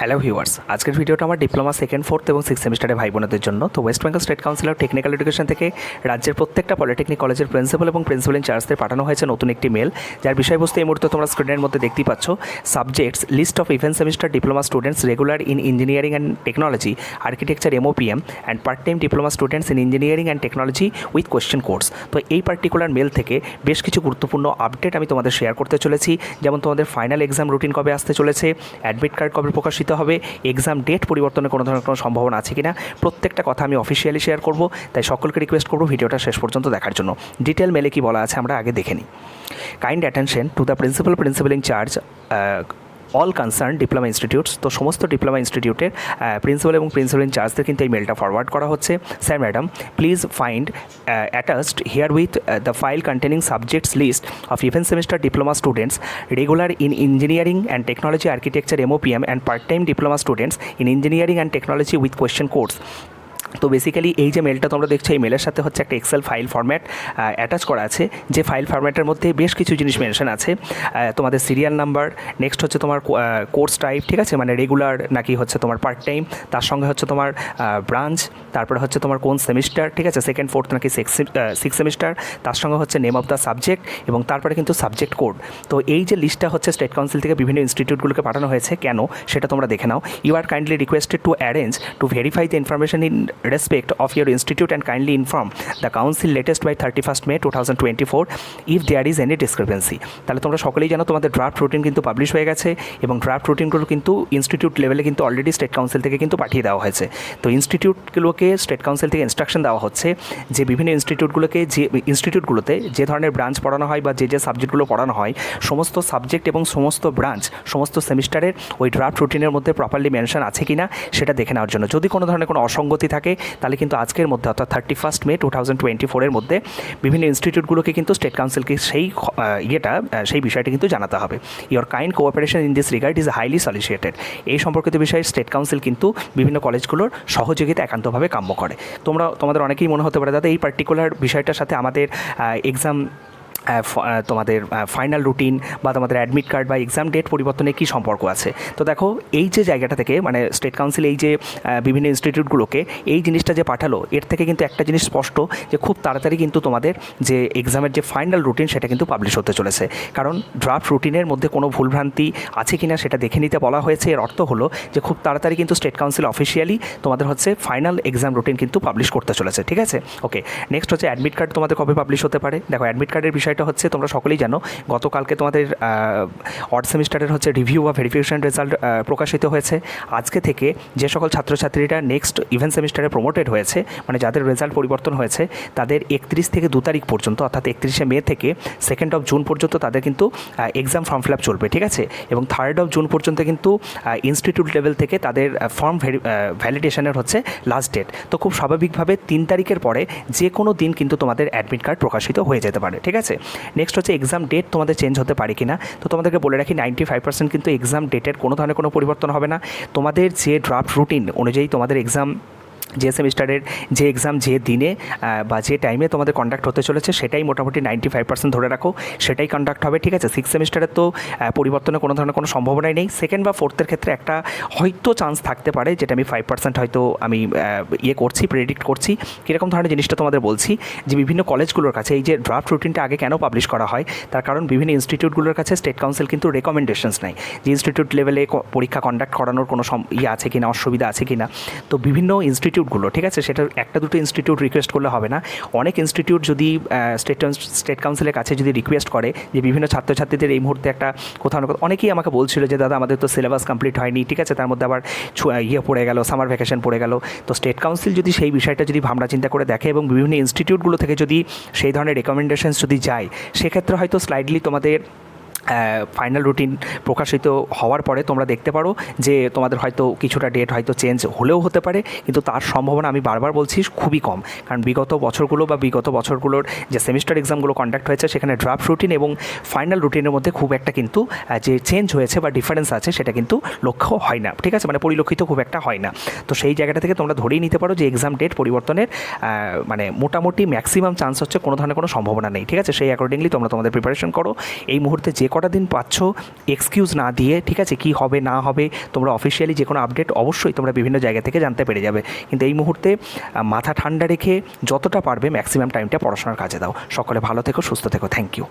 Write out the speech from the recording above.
Hello viewers আজকের ভিডিওটা আমার ডিপ্লোমা সেকেন্ড ফোর্থ এবং সিক্স সেমিস্টারের ভাই বোনদের জন্য। তো West Bengal State Council of technical education থেকে রাজ্যের প্রত্যেকটা পলিটেকনিক কলেজের প্রিন্সিপাল এবং প্রিন্সিপাল ইনচার্জদের পাঠানো হয়েছে নতুন একটি মেল যার বিষয়বস্তু এই মুহূর্তে তোমরা স্ক্রিনের মধ্যে দেখতেই পাচ্ছ। Subjects list of event semester diploma students regular in engineering and technology architecture MOPM and part time diploma students in engineering and technology with question course তো এই পার্টিকুলার মেল থেকে বেশ কিছু গুরুত্বপূর্ণ আপডেট আমি তোমাদের শেয়ার করতে চলেছি। যেমন তোমাদের ফাইনাল এক্সাম রুটিন কবে আসতে চলেছে অ্যাডমিট কার্ড কবে প্রকাশিত হবে। এক্সাম ডেট পরিবর্তনের কোনো ধরনের কোনো সম্ভাবনা আছে কিনা? প্রত্যেকটা কথা আমি অফিসিয়ালি শেয়ার করব। তাই সকলকে রিকোয়েস্ট করব ভিডিওটা শেষ পর্যন্ত দেখার জন্য। ডিটেল মেলে কি বলা আছে আমরা আগে দেখে নিই। Kind attention to the principal principal in charge all concern diploma institutes তো সমস্ত ডিপ্লোমা ইনস্টিটিউটের প্রিন্সিপাল এবং প্রিন্সিপাল ইনচার্জদের কিন্তু এই মেলটা ফরওয়ার্ড করা হচ্ছে। Sir madam please find attached herewith the file containing subjects list of even semester diploma students regular in engineering and technology architecture MOPM and part time diploma students in engineering and technology with question course তো basically এই যে মেলটা তোমরা দেখছ, এই মেলের সাথে হচ্ছে একটা এক্সেল ফাইল ফরম্যাট অ্যাটাচ করা আছে। যে ফাইল ফরম্যাটের মধ্যে বেশ কিছু জিনিস মেনশন আছে। তোমাদের সিরিয়াল নাম্বার নেক্সট হচ্ছে তোমার কোর্স টাইপ ঠিক আছে? মানে রেগুলার নাকি হচ্ছে তোমার পার্ট টাইম তার সঙ্গে হচ্ছে তোমার ব্রাঞ্চ তারপরে হচ্ছে তোমার কোন সেমিস্টার ঠিক আছে? সেকেন্ড ফোর্থ নাকি সিক্স সিক্স সেমিস্টার তার সঙ্গে হচ্ছে নেম অফ দ্য সাবজেক্ট এবং তারপরে কিন্তু সাবজেক্ট কোড তো এই যে লিস্টটা হচ্ছে স্টেট কাউন্সিল থেকে বিভিন্ন ইনস্টিটিউটগুলোকে পাঠানো হয়েছে, কেন? সেটা তোমরা দেখে নাও। You are kindly requested to arrange to verify the information in respect of your institute and kindly inform the council latest by 31st May 2024 if there is any discrepancy. তাহলে তোমরা সকলেই জানো তোমাদের ড্রাফট রুটিন কিন্তু publish হয়ে গেছে এবং draft রুটিনগুলো কিন্তু ইনস্টিটিউট লেভেলে কিন্তু অলরেডি স্টেট কাউন্সিল থেকে কিন্তু পাঠিয়ে দেওয়া হয়েছে। তো ইনস্টিটিউটগুলোকে স্টেট কাউন্সিল থেকে ইনস্ট্রাকশন দেওয়া হচ্ছে যে বিভিন্ন ইনস্টিটিউটগুলোকে যে ইনস্টিটিউটগুলোতে যে ধরনের ব্রাঞ্চ পড়ানো হয় বা যে যে সাবজেক্টগুলো পড়ানো হয়, সমস্ত সাবজেক্ট এবং সমস্ত ব্রাঞ্চ সমস্ত সেমিস্টারের ওই ড্রাফট রুটিনের মধ্যে প্রপারলি মেনশন আছে কি না সেটা দেখে নেওয়ার জন্য। যদি কোনো ধরনের কোনো অসঙ্গতি থাকে তাহলে কিন্তু আজকের মধ্যে, অর্থাৎ thirty first May two thousand twenty ফোরের মধ্যে বিভিন্ন ইনস্টিটিউটগুলোকে কিন্তু স্টেট কাউন্সিলকে সেই ইয়েটা সেই বিষয়টা কিন্তু জানাতে হবে। Your kind cooperation in this regard is highly solicited এই সম্পর্কিত বিষয়ে স্টেট কাউন্সিল কিন্তু বিভিন্ন কলেজগুলোর সহযোগিতা একান্তভাবে কাম্য করে। তোমরা, তোমাদের অনেকেই মনে হতে পারে, দাদা, এই পার্টিকুলার বিষয়টার সাথে আমাদের এক্সাম তোমাদের ফাইনাল রুটিন বা তোমাদের অ্যাডমিট কার্ড বা এক্সাম ডেট পরিবর্তনে কী সম্পর্ক আছে? তো দেখো, এই যে জায়গাটা থেকে মানে স্টেট কাউন্সিল এই যে বিভিন্ন ইনস্টিটিউটগুলোকে এই জিনিসটা যে পাঠালো, এর থেকে কিন্তু একটা জিনিস স্পষ্ট যে খুব তাড়াতাড়ি কিন্তু তোমাদের যে এক্সামের যে ফাইনাল রুটিন সেটা কিন্তু পাবলিশ হতে চলেছে। কারণ ড্রাফট রুটিনের মধ্যে কোনো ভুলভ্রান্তি আছে কি না সেটা দেখে নিতে বলা হয়েছে। এর অর্থ হলো যে খুব তাড়াতাড়ি কিন্তু স্টেট কাউন্সিল অফিসিয়ালি তোমাদের হচ্ছে ফাইনাল এক্সাম রুটিন কিন্তু পাবলিশ করতে চলেছে। ঠিক আছে? ওকে নেক্সট হচ্ছে অ্যাডমিট কার্ড তোমাদের কবে পাবলিশ হতে পারে? দেখো অ্যাডমিট কার্ডের বিষয়টা হচ্ছে তোমরা সকলেই জানো, গতকালকে তোমাদের অড সেমিস্টারের হচ্ছে রিভিউ বা ভেরিফিকেশন রেজাল্ট প্রকাশিত হয়েছে। আজকে থেকে যে সকল ছাত্রছাত্রীরা নেক্সট ইভেন্ট সেমিস্টারে প্রমোটেড হয়েছে মানে যাদের রেজাল্ট পরিবর্তন হয়েছে, তাদের একত্রিশ থেকে দু তারিখ পর্যন্ত, অর্থাৎ একত্রিশে মে থেকে সেকেন্ড অফ জুন পর্যন্ত তাদের কিন্তু এক্সাম ফর্ম ফিল চলবে, ঠিক আছে? এবং থার্ড অফ জুন পর্যন্ত কিন্তু ইনস্টিটিউট লেভেল থেকে তাদের ফর্ম ভ্যালিডেশনের হচ্ছে লাস্ট ডেট তো খুব স্বাভাবিকভাবে তিন তারিখের পরে যে কোনো দিন কিন্তু তোমাদের অ্যাডমিট কার্ড প্রকাশিত হয়ে যেতে পারে, ঠিক আছে? নেক্সট হচ্ছে এক্সাম ডেট তোমাদের চেঞ্জ হতে পারে কি না তো তোমাদেরকে বলে রাখি নাইনটি ফাইভ পার্সেন্ট কিন্তু এক্সাম ডেটের কোনো ধরনের কোনো পরিবর্তন হবে না। তোমাদের যে ড্রাফট রুটিন অনুযায়ী তোমাদের এক্সাম যে সেমিস্টারের যে এক্সাম যে দিনে বা যে টাইমে তোমাদের কন্ডাক্ট হতে চলেছে, সেটাই মোটামুটি নাইনটি ফাইভ পার্সেন্ট ধরে রাখো। সেটাই কন্ডাক্ট হবে, ঠিক আছে? সিক্স সেমিস্টারের তো পরিবর্তনের কোনো ধরনের কোনো সম্ভাবনাই নেই। সেকেন্ড বা ফোর্থের ক্ষেত্রে একটা হয়তো চান্স থাকতে পারে, যেটা আমি ফাইভ পার্সেন্ট হয়তো আমি ইয়ে করছি প্রেডিক্ট করছি। কীরকম ধরনের জিনিসটা তোমাদের বলছি, যে বিভিন্ন কলেজগুলোর কাছে এই যে ড্রাফট রুটিনটা আগে কেন পাবলিশ করা হয়, তার কারণ বিভিন্ন ইনস্টিটিউটগুলোর কাছে স্টেট কাউন্সিল কিন্তু রেকমেন্ডেশনস নেয়। যে ইনস্টিটিউট লেভেলে পরীক্ষা কন্ডাক্ট করানোর কোনো ইয়ে আছে কি না অসুবিধা আছে কি না তো বিভিন্ন ইনস্টিটিউটগুলো ঠিক আছে? সেটার একটা দুটো ইনস্টিটিউট রিকোয়েস্ট করলে হবে না। অনেক ইনস্টিটিউট যদি স্টেট স্টেট কাউন্সিলের কাছে যদি রিকোয়েস্ট করে যে বিভিন্ন ছাত্রছাত্রীদের এই মুহূর্তে একটা কোথাও না কোথাও, অনেকেই আমাকে বলছিল যে, দাদা, আমাদের তো সিলেবাস কমপ্লিট হয়নি। ঠিক আছে? তার মধ্যে আবার ইয়ে পড়ে গেল সামার ভ্যাকেশন পড়ে গেল। তো স্টেট কাউন্সিল যদি সেই বিষয়টা যদি ভাবনা চিন্তা করে দেখে এবং বিভিন্ন ইনস্টিটিউটগুলো থেকে যদি সেই ধরনের রেকমেন্ডেশনস যদি যায়, সেক্ষেত্রে হয়তো স্লাইডলি তোমাদের ফাইনাল রুটিন প্রকাশিত হওয়ার পরে তোমরা দেখতে পারো যে তোমাদের হয়তো কিছুটা ডেট হয়তো চেঞ্জ হলেও হতে পারে, কিন্তু তার সম্ভাবনা আমি বারবার বলছি খুবই কম। কারণ বিগত বছরগুলো বা বিগত বছরগুলোর যে সেমিস্টার এক্সামগুলো কন্ডাক্ট হয়েছে, সেখানে ড্রাফট রুটিন এবং ফাইনাল রুটিনের মধ্যে খুব একটা কিন্তু যে চেঞ্জ হয়েছে বা ডিফারেন্স আছে, সেটা কিন্তু লক্ষ্য হয় না। ঠিক আছে? মানে পরিলক্ষিত খুব একটা হয় না। তো সেই জায়গাটা থেকে তোমরা ধরেই নিতে পারো যে এক্সাম ডেট পরিবর্তনের মানে মোটামুটি ম্যাক্সিমাম চান্স হচ্ছে কোনো ধরনের কোনো সম্ভাবনা নেই। ঠিক আছে? সেই অ্যাকর্ডিংলি তোমরা তোমাদের প্রিপারেশন করো। এই মুহূর্তে যে কটা দিন পাচ্ছ এক্সকিউজ না দিয়ে, ঠিক আছে, কি হবে, না হবে, তোমরা অফিসিয়ালি যে কোনো আপডেট অবশ্যই তোমরা বিভিন্ন জায়গা থেকে জানতে পেরে যাবে। কিন্তু এই মুহূর্তে মাথা ঠান্ডা রেখে যতটা পারবে ম্যাক্সিমাম টাইমটা পড়াশোনার কাজে দাও। সকলে ভালো থেকো, সুস্থ থেকো থ্যাংক ইউ